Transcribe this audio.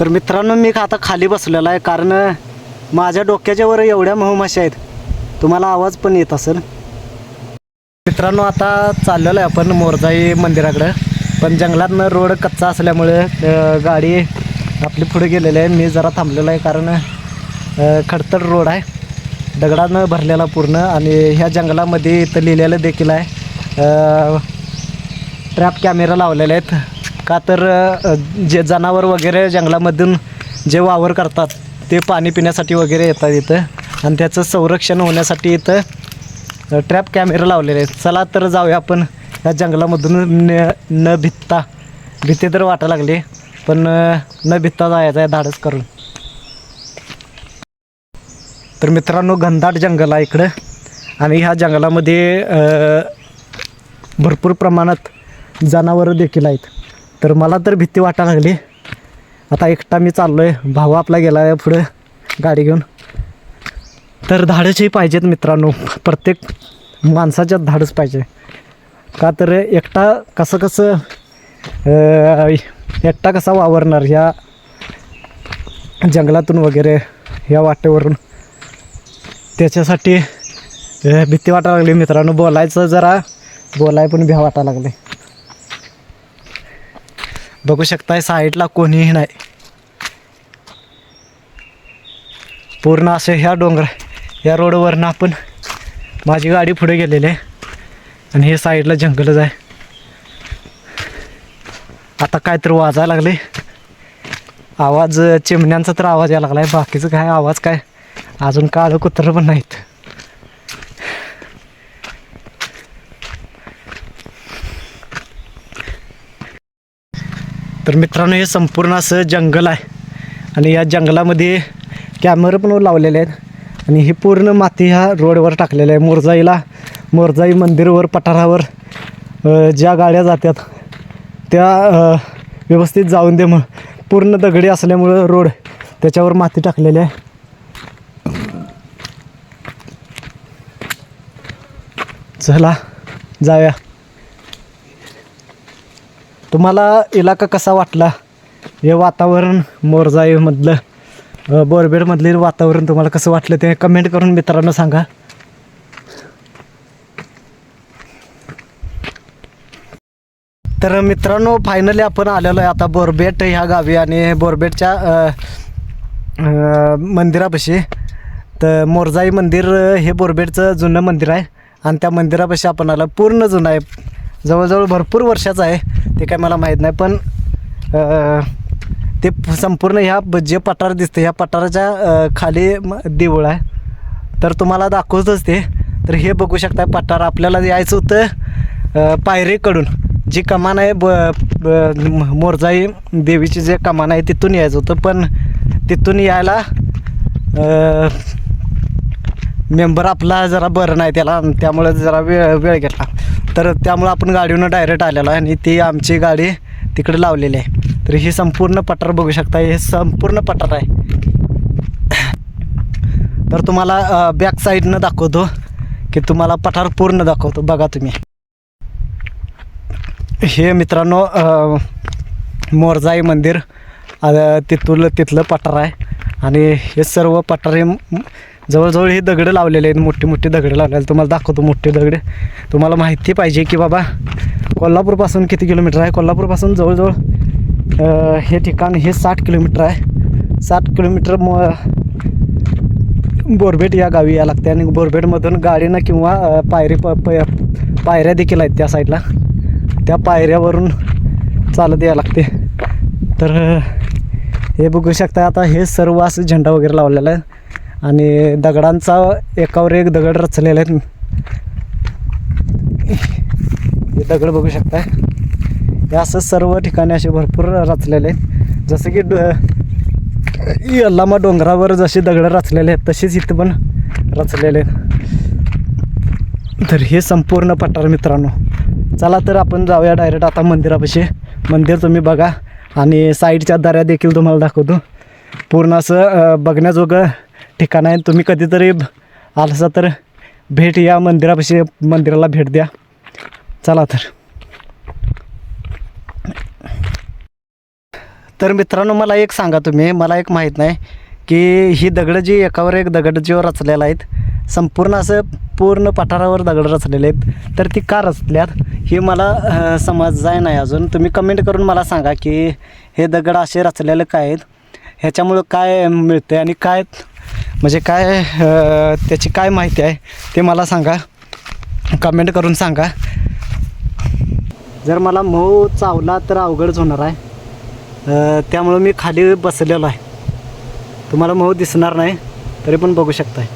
तर मित्रांनो मी आता खाली बसलेला आहे? कारण माझ्या डोक्याच्या वर एवढ्या महुमाशा आहेत. तुम्हाला आवाज पण येत असेल. मित्रांनो आता चाललेलो आहे आपण मोरजाई मंदिराकडं. पण जंगलातनं रोड कच्चा असल्यामुळे गाडी आपली पुढे गेलेली आहे. मी जरा थांबलेलो आहे कारण खडतर रोड आहे. दगडानं भरलेला पूर्ण आणि ह्या जंगलामध्ये इथं लिहिलेलं देखील आहे ट्रॅप कॅमेरा लावलेले आहेत. का तर अ, जे जनावर वगैरे जंगलामधून जे वावर करतात ते पाणी पिण्यासाठी वगैरे येतात इथं. आणि त्याचं संरक्षण होण्यासाठी इथं ट्रॅप कॅमेरा लावलेले आहेत. चला तर जाऊया आपण या जंगलामधून. न न भित्ता भीती तर वाटायला लागली पण अ, न भित्ता जायचं आहे धाडस करून. तर मित्रांनो घनदाट जंगल आहे इकडं. आणि ह्या जंगलामध्ये अ, भरपूर प्रमाणात जनावरं देखील आहेत. तर मला तर भीती वाटा लागली. आता एकटा मी चाललो आहे भाऊ आपला गेला आहे पुढं गाडी घेऊन. तर धाडसही पाहिजेत मित्रांनो. प्रत्येक माणसाच्यात धाडस पाहिजे. का तर एकटा कसं कसं एकटा कसा वावरणार ह्या जंगलातून वगैरे या वाटेवरून? त्याच्यासाठी भीती वाटायला लागली मित्रांनो. बोलायचं जरा बोलाय पण भ्या वाटायला लागले. बघू शकताय साईडला कोणीही नाही. पूर्ण असे ह्या डोंगर या रोडवरनं आपण माझी गाडी पुढे गेलेली आहे. आणि हे साईडला जंगलच आहे. आता काय तर वाजायला लागले. आवाज चिमण्यांचा तर आवाज यायला लागला आहे बाकीचं काय आवाज काय? अजून काळं कुत्रं पण नाहीत. तर मित्रांनो हे संपूर्ण असं जंगल आहे. आणि या जंगलामध्ये कॅमेरे पण लावलेले आहेत. आणि हे पूर्ण माती ह्या रोडवर टाकलेलं आहे. मोरजाईला मोरजाई मंदिरवर पठारावर ज्या गाड्या जातात त्या व्यवस्थित जाऊन दे मग. पूर्ण दगडी असल्यामुळं रोड त्याच्यावर माती टाकलेली आहे. चला जाऊया. तुम्हाला इलाका कसा वाटला? हे वातावरण मोरजाईमधलं अ, बोरबेडमधलं वातावरण तुम्हाला कसं वाटलं ते कमेंट करून मित्रांनो सांगा. तर मित्रांनो फायनली आपण आलेलो आहे आता बोरबेट ह्या गावी आणि बोरबेटच्या मंदिरापाशी. तर मोरजाई मंदिर हे बोरबेटचं जुनं मंदिर आहे आणि त्या मंदिरापाशी आपण आलं पूर्ण जुनं आहे. जवळजवळ भरपूर वर्षाचं आहे ते काय मला माहीत नाही पण ते संपूर्ण ह्या जे पठार दिसतं ह्या पठाराच्या खाली देऊळ आहे. तर तुम्हाला दाखवतच ते. तर हे बघू शकता पठार आपल्याला यायचं होतं पायरीकडून. जी कमान आहे ब ब- मोरजाई देवीची जे कमान आहे तिथून यायचं होतं. पण तिथून यायला मेंबर आपला जरा बरं नाही त्याला त्यामुळे जरा वेळ वेळ घेतला. तर त्यामुळं आपण गाडीवरनं डायरेक्ट आलेलो आहे आणि ती आमची गाडी तिकडे लावलेली आहे. तर ही संपूर्ण पठार बघू शकता हे संपूर्ण पठार आहे. तर तुम्हाला बॅक साईडनं दाखवतो की तुम्हाला पठार पूर्ण दाखवतो. बघा तुम्ही. हे मित्रांनो मोरजाई मंदिर तिथून तिथलं पठार आहे. आणि हे सर्व पठार हे जवळजवळ हे दगडं लावलेले आहेत मोठे मोठे दगडं लावलेले तुम्हाला दाखवतो मोठे दगडे. तुम्हाला माहिती पाहिजे की बाबा कोल्हापूरपासून किती किलोमीटर आहे? कोल्हापूरपासून जवळजवळ हे ठिकाण हे साठ किलोमीटर आहे. साठ किलोमीटर म बोरबेट या गावी यायला लागते आणि बोरबेटमधून गाडीनं किंवा पायरी प प- पायऱ्या देखील आहेत त्या साईडला. त्या पायऱ्यावरून चालत यावं लागते. तर हे बघू शकता आता हे सर्व असं झेंडा वगैरे लावलेला आहे. आणि दगडांचा एकावर एक दगड रचलेले आहेत. हे दगड बघू शकता हे असं सर्व ठिकाणी असे भरपूर रचलेले आहेत. जसं की डो यल्लामा डोंगरावर जसे दगड रचलेले आहेत तसेच इथं पण रचलेले आहेत. तर हे संपूर्ण पठार मित्रांनो. चला तर आपण जाऊया डायरेक्ट आता मंदिरापाशी. मंदिर तुम्ही बघा. आणि साईडच्या दऱ्या देखील तुम्हाला दाखवतो. पूर्ण असं बघण्याजोगं ठिकाण आहे तुम्ही कधीतरी आलासा तर भेट या मंदिरापाशी मंदिराला भेट द्या. चला तर. तर मित्रांनो मला एक सांगा तुम्ही. मला एक माहीत नाही की ही दगडं जी एकावर एक दगड जीवर रचलेला आहेत संपूर्ण असं पूर्ण पठारावर दगड रचलेले आहेत तर ती का रचल्यात हे मला समजाय नाही अजून. तुम्ही कमेंट करून मला सांगा की हे दगड असे रचलेले काय आहेत? ह्याच्यामुळं काय मिळते आणि काय म्हणजे काय त्याची काय माहिती आहे ते मला सांगा. कमेंट करून सांगा. जर मला मऊ चावला तर अवघडच होणार आहे. त्यामुळं मी खाली बसलेलो आहे. तुम्हाला मऊ दिसणार नाही तरी पण बघू शकताय.